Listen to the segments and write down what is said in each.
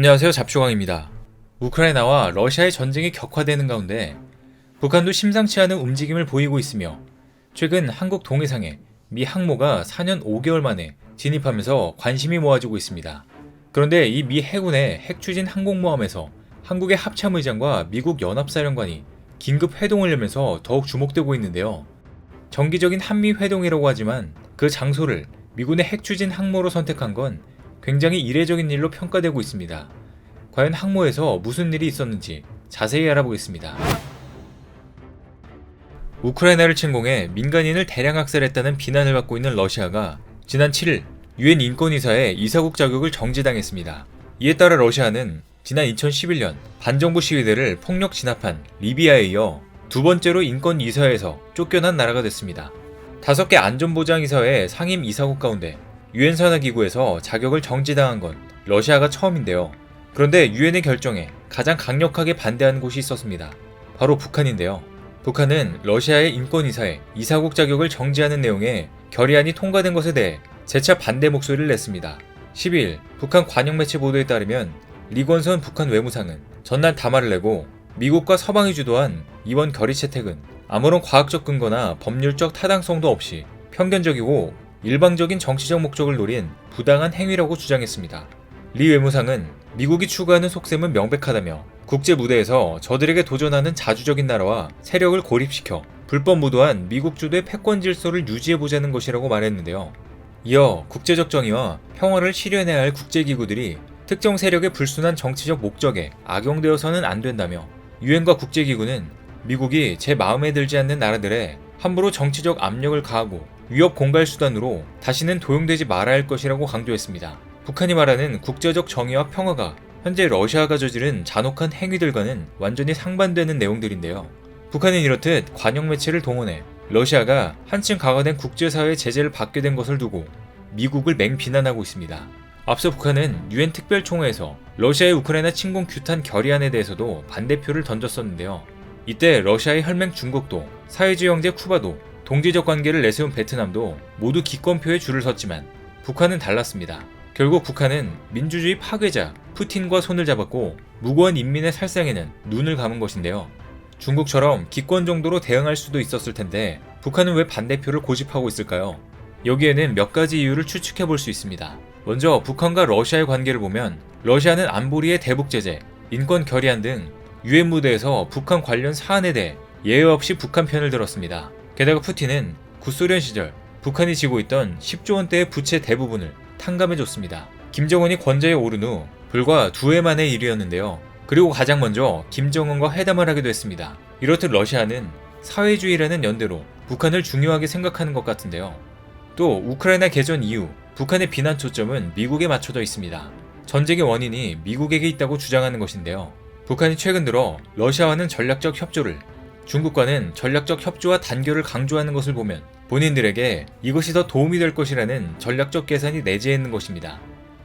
안녕하세요 잡초광입니다. 우크라이나와 러시아의 전쟁이 격화되는 가운데 북한도 심상치 않은 움직임을 보이고 있으며 최근 한국 동해상에 미 항모가 4년 5개월 만에 진입하면서 관심이 모아지고 있습니다. 그런데 이 미 해군의 핵추진 항공모함에서 한국의 합참의장과 미국 연합사령관이 긴급 회동을 열면서 더욱 주목되고 있는데요. 정기적인 한미 회동이라고 하지만 그 장소를 미군의 핵추진 항모로 선택한 건 굉장히 이례적인 일로 평가되고 있습니다. 과연 항모에서 무슨 일이 있었는지 자세히 알아보겠습니다. 우크라이나를 침공해 민간인을 대량 학살했다는 비난을 받고 있는 러시아가 지난 7일 유엔 인권이사의 이사국 자격을 정지당했습니다. 이에 따라 러시아는 지난 2011년 반정부 시위대를 폭력 진압한 리비아에 이어 두 번째로 인권 이사에서 쫓겨난 나라가 됐습니다. 다섯 개 안전보장이사회 상임 이사국 가운데 유엔 산하기구에서 자격을 정지당한 건 러시아가 처음인데요. 그런데 유엔의 결정에 가장 강력하게 반대하는 곳이 있었습니다. 바로 북한인데요. 북한은 러시아의 인권이사에 이사국 자격을 정지하는 내용의 결의안이 통과된 것에 대해 재차 반대 목소리를 냈습니다. 12일 북한 관영 매체 보도에 따르면 리건선 북한 외무상은 전날 담화를 내고 미국과 서방이 주도한 이번 결의 채택은 아무런 과학적 근거나 법률적 타당성도 없이 편견적이고 일방적인 정치적 목적을 노린 부당한 행위라고 주장했습니다. 리 외무상은 미국이 추구하는 속셈은 명백하다며 국제 무대에서 저들에게 도전하는 자주적인 나라와 세력을 고립시켜 불법 무도한 미국 주도의 패권 질서를 유지해보자는 것이라고 말했는데요. 이어 국제적 정의와 평화를 실현해야 할 국제기구들이 특정 세력의 불순한 정치적 목적에 악용되어서는 안 된다며 유엔과 국제기구는 미국이 제 마음에 들지 않는 나라들에 함부로 정치적 압력을 가하고 위협 공갈 수단으로 다시는 도용되지 말아야 할 것이라고 강조했습니다. 북한이 말하는 국제적 정의와 평화가 현재 러시아가 저지른 잔혹한 행위들과는 완전히 상반되는 내용들인데요. 북한은 이렇듯 관영 매체를 동원해 러시아가 한층 강화된 국제사회의 제재를 받게 된 것을 두고 미국을 맹비난하고 있습니다. 앞서 북한은 유엔 특별총회에서 러시아의 우크라이나 침공 규탄 결의안에 대해서도 반대표를 던졌었는데요. 이때 러시아의 혈맹 중국도 사회주의 형제 쿠바도 동지적 관계를 내세운 베트남도 모두 기권표에 줄을 섰지만 북한은 달랐습니다. 결국 북한은 민주주의 파괴자 푸틴과 손을 잡았고 무고한 인민의 살상에는 눈을 감은 것인데요. 중국처럼 기권 정도로 대응할 수도 있었을 텐데 북한은 왜 반대표를 고집하고 있을까요? 여기에는 몇 가지 이유를 추측해 볼 수 있습니다. 먼저 북한과 러시아의 관계를 보면 러시아는 안보리의 대북 제재, 인권 결의안 등 유엔 무대에서 북한 관련 사안에 대해 예외 없이 북한 편을 들었습니다. 게다가 푸틴은 구소련 시절 북한이 지고 있던 10조 원대의 부채 대부분을 탕감해줬습니다. 김정은이 권좌에 오른 후 불과 두 해 만의 일이었는데요. 그리고 가장 먼저 김정은과 회담을 하기도 했습니다. 이렇듯 러시아는 사회주의라는 연대로 북한을 중요하게 생각하는 것 같은데요. 또 우크라이나 개전 이후 북한의 비난 초점은 미국에 맞춰져 있습니다. 전쟁의 원인이 미국에게 있다고 주장하는 것인데요. 북한이 최근 들어 러시아와는 전략적 협조를 중국과는 전략적 협조와 단결을 강조하는 것을 보면 본인들에게 이것이 더 도움이 될 것이라는 전략적 계산이 내재해 있는 것입니다.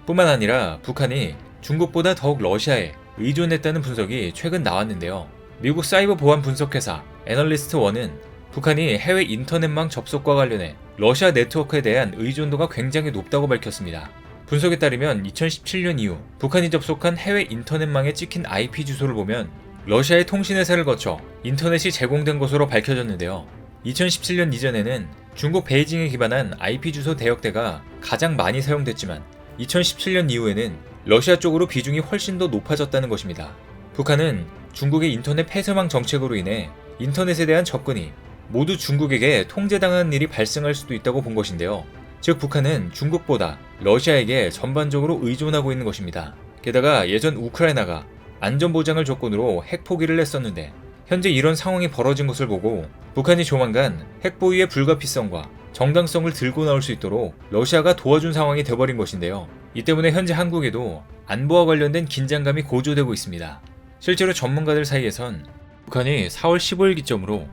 뿐만 아니라 북한이 중국보다 더욱 러시아에 의존했다는 분석이 최근 나왔는데요. 미국 사이버 보안 분석회사 애널리스트 1은 북한이 해외 인터넷망 접속과 관련해 러시아 네트워크에 대한 의존도가 굉장히 높다고 밝혔습니다. 분석에 따르면 2017년 이후 북한이 접속한 해외 인터넷망에 찍힌 IP 주소를 보면 러시아의 통신회사를 거쳐 인터넷이 제공된 것으로 밝혀졌는데요. 2017년 이전에는 중국 베이징에 기반한 IP 주소 대역대가 가장 많이 사용됐지만 2017년 이후에는 러시아 쪽으로 비중이 훨씬 더 높아졌다는 것입니다. 북한은 중국의 인터넷 폐쇄망 정책으로 인해 인터넷에 대한 접근이 모두 중국에게 통제당하는 일이 발생할 수도 있다고 본 것인데요. 즉 북한은 중국보다 러시아에게 전반적으로 의존하고 있는 것입니다. 게다가 예전 우크라이나가 안전보장을 조건으로 핵 포기를 했었는데 현재 이런 상황이 벌어진 것을 보고 북한이 조만간 핵 보유의 불가피성과 정당성을 들고 나올 수 있도록 러시아가 도와준 상황이 돼버린 것인데요. 이 때문에 현재 한국에도 안보와 관련된 긴장감이 고조되고 있습니다. 실제로 전문가들 사이에선 북한이 4월 15일 기점으로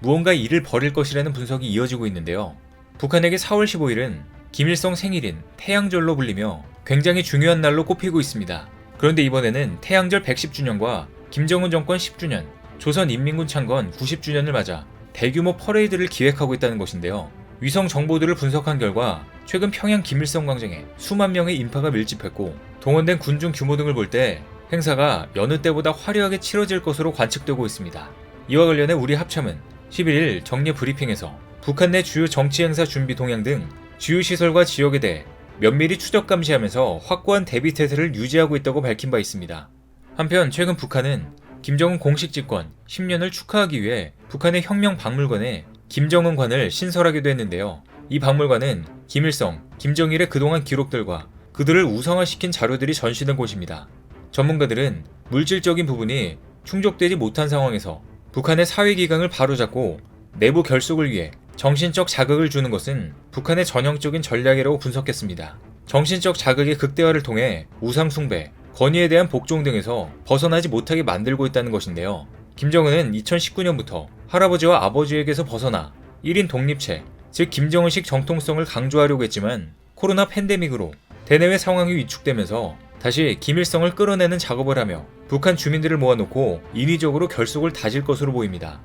무언가 일을 벌일 것이라는 분석이 이어지고 있는데요. 북한에게 4월 15일은 김일성 생일인 태양절로 불리며 굉장히 중요한 날로 꼽히고 있습니다. 그런데 이번에는 태양절 110주년과 김정은 정권 10주년, 조선인민군 창건 90주년을 맞아 대규모 퍼레이드를 기획하고 있다는 것인데요. 위성 정보들을 분석한 결과 최근 평양 김일성 광장에 수만 명의 인파가 밀집했고 동원된 군중 규모 등을 볼 때 행사가 여느 때보다 화려하게 치러질 것으로 관측되고 있습니다. 이와 관련해 우리 합참은 11일 정례 브리핑에서 북한 내 주요 정치 행사 준비 동향 등 주요 시설과 지역에 대해 면밀히 추적 감시하면서 확고한 대비 태세를 유지하고 있다고 밝힌 바 있습니다. 한편 최근 북한은 김정은 공식 집권 10년을 축하하기 위해 북한의 혁명 박물관에 김정은 관을 신설하기도 했는데요. 이 박물관은 김일성, 김정일의 그동안 기록들과 그들을 우상화시킨 자료들이 전시된 곳입니다. 전문가들은 물질적인 부분이 충족되지 못한 상황에서 북한의 사회 기강을 바로잡고 내부 결속을 위해 정신적 자극을 주는 것은 북한의 전형적인 전략이라고 분석했습니다. 정신적 자극의 극대화를 통해 우상숭배, 권위에 대한 복종 등에서 벗어나지 못하게 만들고 있다는 것인데요. 김정은은 2019년부터 할아버지와 아버지에게서 벗어나 1인 독립체, 즉 김정은식 정통성을 강조하려고 했지만 코로나 팬데믹으로 대내외 상황이 위축되면서 다시 김일성을 끌어내는 작업을 하며 북한 주민들을 모아놓고 인위적으로 결속을 다질 것으로 보입니다.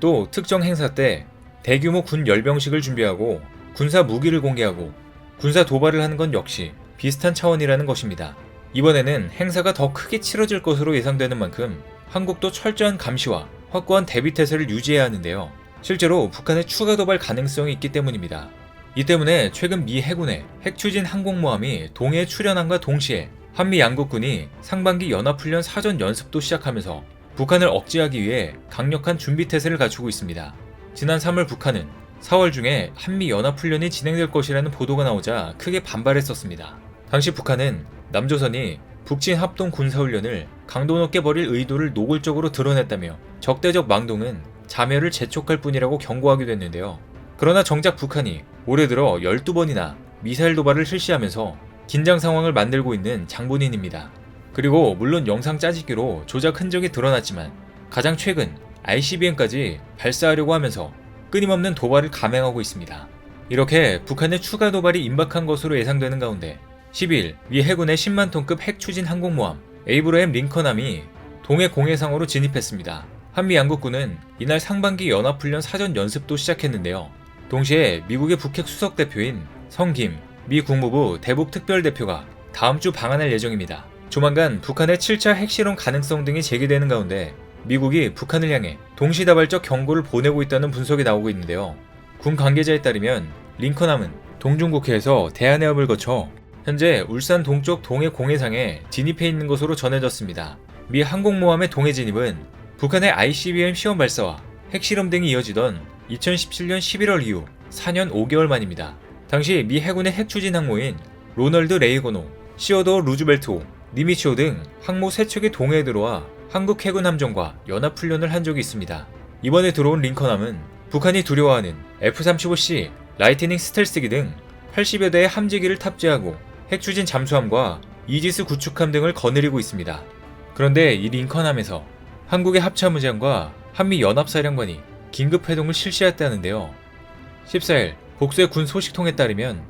또 특정 행사 때 대규모 군 열병식을 준비하고 군사 무기를 공개하고 군사 도발을 하는 건 역시 비슷한 차원이라는 것입니다. 이번에는 행사가 더 크게 치러질 것으로 예상되는 만큼 한국도 철저한 감시와 확고한 대비 태세를 유지해야 하는데요. 실제로 북한의 추가 도발 가능성이 있기 때문입니다. 이 때문에 최근 미 해군의 핵추진 항공모함이 동해에 출현함과 동시에 한미 양국군이 상반기 연합훈련 사전 연습도 시작하면서 북한을 억제하기 위해 강력한 준비 태세를 갖추고 있습니다. 지난 3월 북한은 4월 중에 한미 연합훈련이 진행될 것이라는 보도가 나오자 크게 반발했었습니다. 당시 북한은 남조선이 북진 합동 군사훈련을 강도 높게 벌일 의도를 노골적으로 드러냈다며 적대적 망동은 자멸을 재촉할 뿐이라고 경고하기도 했는데요. 그러나 정작 북한이 올해 들어 12번이나 미사일 도발을 실시하면서 긴장 상황을 만들고 있는 장본인입니다. 그리고 물론 영상 짜집기로 조작 흔적이 드러났지만 가장 최근 ICBM까지 발사하려고 하면서 끊임없는 도발을 감행하고 있습니다. 이렇게 북한의 추가 도발이 임박한 것으로 예상되는 가운데 10일 미 해군의 10만 톤급 핵 추진 항공모함 에이브러햄 링컨함이 동해 공해상으로 진입했습니다. 한미 양국군은 이날 상반기 연합훈련 사전 연습도 시작했는데요. 동시에 미국의 북핵 수석 대표인 성김 미 국무부 대북 특별대표가 다음 주 방한할 예정입니다. 조만간 북한의 7차 핵실험 가능성 등이 제기되는 가운데 미국이 북한을 향해 동시다발적 경고를 보내고 있다는 분석이 나오고 있는데요. 군 관계자에 따르면 링컨함은 동중국해에서 대한해협을 거쳐 현재 울산 동쪽 동해 공해상에 진입해 있는 것으로 전해졌습니다. 미 항공모함의 동해 진입은 북한의 ICBM 시험 발사와 핵실험 등이 이어지던 2017년 11월 이후 4년 5개월 만입니다. 당시 미 해군의 핵 추진 항모인 로널드 레이거노, 시어더 루즈벨트호, 니미치오 등 항모 3척이 동해에 들어와 한국 해군 함정과 연합 훈련을 한 적이 있습니다. 이번에 들어온 링컨함은 북한이 두려워하는 F-35C 라이트닝 스텔스기 등 80여 대의 함재기를 탑재하고 핵추진 잠수함과 이지스 구축함 등을 거느리고 있습니다. 그런데 이 링컨함에서 한국의 합참의장과 한미 연합사령관이 긴급 회동을 실시했다는데요. 14일 복수의 군 소식통에 따르면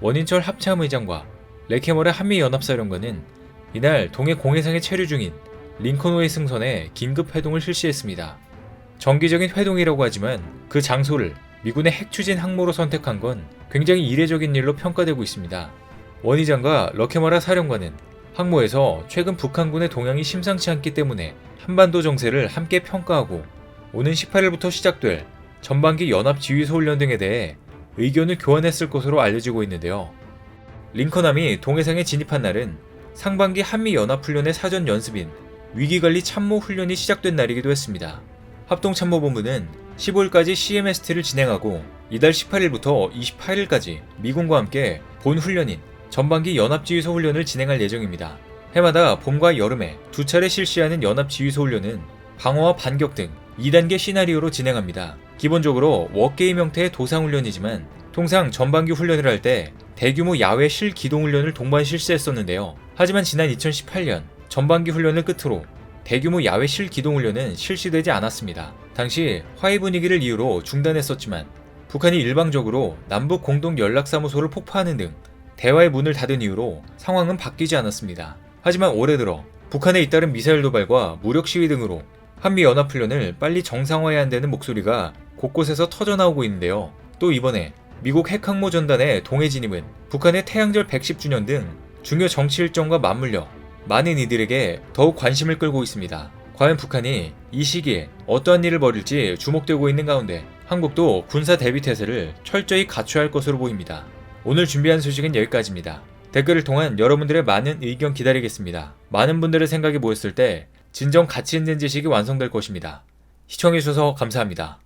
원인철 합참의장과 레케머의 한미 연합사령관은 이날 동해 공해상에 체류 중인 링컨호의 승선에 긴급 회동을 실시했습니다. 정기적인 회동이라고 하지만 그 장소를 미군의 핵 추진 항모로 선택한 건 굉장히 이례적인 일로 평가되고 있습니다. 원의장과 러케마라 사령관은 항모에서 최근 북한군의 동향이 심상치 않기 때문에 한반도 정세를 함께 평가하고 오는 18일부터 시작될 전반기 연합 지휘소 훈련 등에 대해 의견을 교환했을 것으로 알려지고 있는데요. 링컨함이 동해상에 진입한 날은 상반기 한미 연합 훈련의 사전 연습인 위기관리 참모 훈련이 시작된 날이기도 했습니다. 합동참모본부는 15일까지 CMST를 진행하고 이달 18일부터 28일까지 미군과 함께 본 훈련인 전반기 연합지휘소 훈련을 진행할 예정입니다. 해마다 봄과 여름에 두 차례 실시하는 연합지휘소 훈련은 방어와 반격 등 2단계 시나리오로 진행합니다. 기본적으로 워게임 형태의 도상훈련이지만 통상 전반기 훈련을 할 때 대규모 야외 실기동 훈련을 동반 실시했었는데요. 하지만 지난 2018년 전반기 훈련을 끝으로 대규모 야외 실기동 훈련은 실시되지 않았습니다. 당시 화해 분위기를 이유로 중단했었지만 북한이 일방적으로 남북 공동 연락사무소를 폭파하는 등 대화의 문을 닫은 이후로 상황은 바뀌지 않았습니다. 하지만 올해 들어 북한에 잇따른 미사일 도발과 무력 시위 등으로 한미 연합 훈련을 빨리 정상화해야 한다는 목소리가 곳곳에서 터져 나오고 있는데요. 또 이번에 미국 핵항모 전단의 동해 진입은 북한의 태양절 110주년 등 중요 정치 일정과 맞물려 많은 이들에게 더욱 관심을 끌고 있습니다. 과연 북한이 이 시기에 어떠한 일을 벌일지 주목되고 있는 가운데 한국도 군사 대비 태세를 철저히 갖춰야 할 것으로 보입니다. 오늘 준비한 소식은 여기까지입니다. 댓글을 통한 여러분들의 많은 의견 기다리겠습니다. 많은 분들의 생각이 모였을 때 진정 가치 있는 지식이 완성될 것입니다. 시청해주셔서 감사합니다.